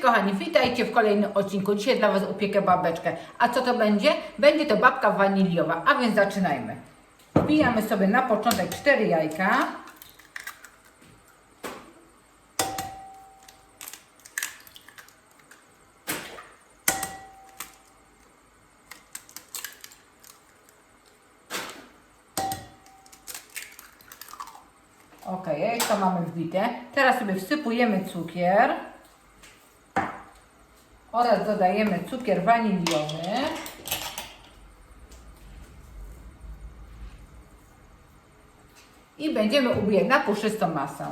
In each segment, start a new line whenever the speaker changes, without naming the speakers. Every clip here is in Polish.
kochani, witajcie w kolejnym odcinku. Dzisiaj dla Was upiekę babeczkę. A co to będzie? Będzie to babka waniliowa, a więc zaczynajmy. Wbijamy sobie na początek 4 jajka. Ok, jajka mamy wbite. Teraz sobie wsypujemy cukier oraz dodajemy cukier waniliowy. I będziemy ubijać na puszystą masę.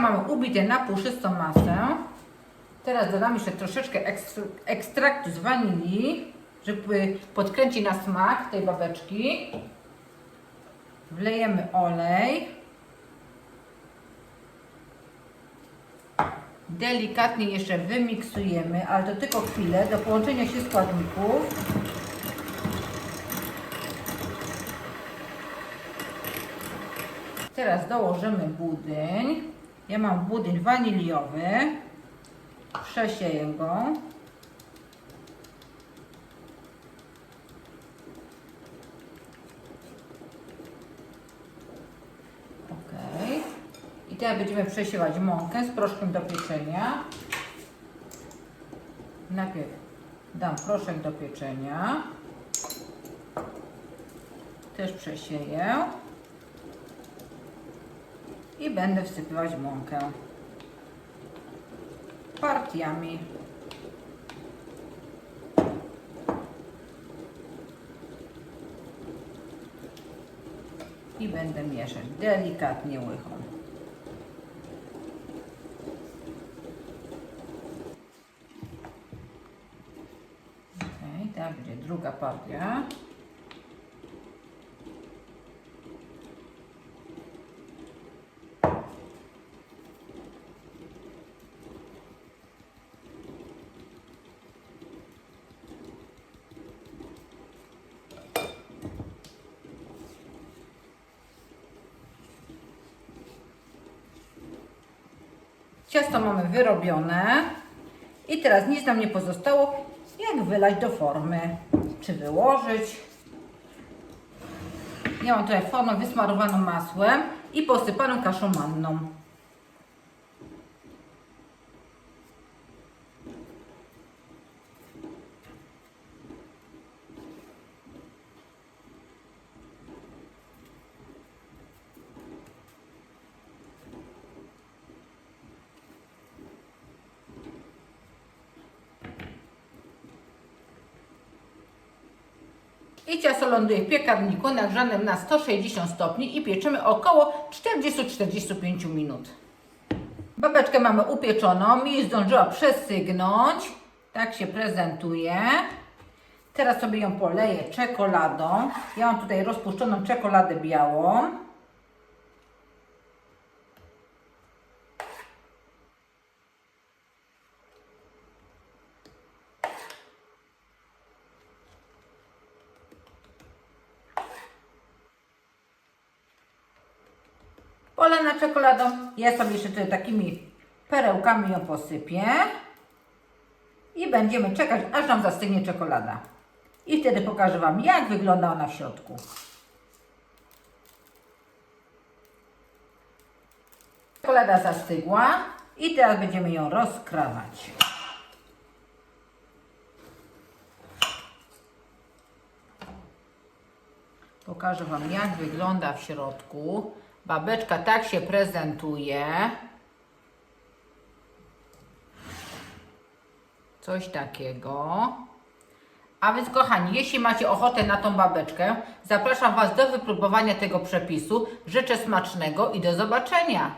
Mamy ubite na puszystą masę. Teraz dodam jeszcze troszeczkę ekstr- ekstraktu z wanilii, żeby podkręcić na smak tej babeczki. Wlejemy olej. Delikatnie jeszcze wymiksujemy, ale to tylko chwilę do połączenia się składników. Teraz dołożymy budyń. Ja mam budyń waniliowy. Przesieję go. Ok. I teraz będziemy przesiewać mąkę z proszkiem do pieczenia. Najpierw dam proszek do pieczenia. Też przesieję. I będę wsypywać mąkę partiami. I będę mieszać delikatnie łychą. Ok, tak będzie druga partia. Ciasto mamy wyrobione i teraz nic nam nie pozostało, jak wylać do formy, czy wyłożyć. Ja mam tutaj formę wysmarowaną masłem i posypaną kaszą manną. I ciasto ląduje w piekarniku nagrzanym na 160 stopni i pieczymy około 40-45 minut. Babeczkę mamy upieczoną, mi zdążyła przesygnąć. Tak się prezentuje. Teraz sobie ją poleję czekoladą. Ja mam tutaj rozpuszczoną czekoladę białą. Polana czekoladą. Ja sobie jeszcze tutaj takimi perełkami ją posypię. I będziemy czekać, aż nam zastygnie czekolada. I wtedy pokażę Wam, jak wygląda ona w środku. Czekolada zastygła i teraz będziemy ją rozkrawać. Pokażę Wam, jak wygląda w środku. Babeczka tak się prezentuje. Coś takiego. A więc kochani, jeśli macie ochotę na tą babeczkę, zapraszam Was do wypróbowania tego przepisu. Życzę smacznego i do zobaczenia.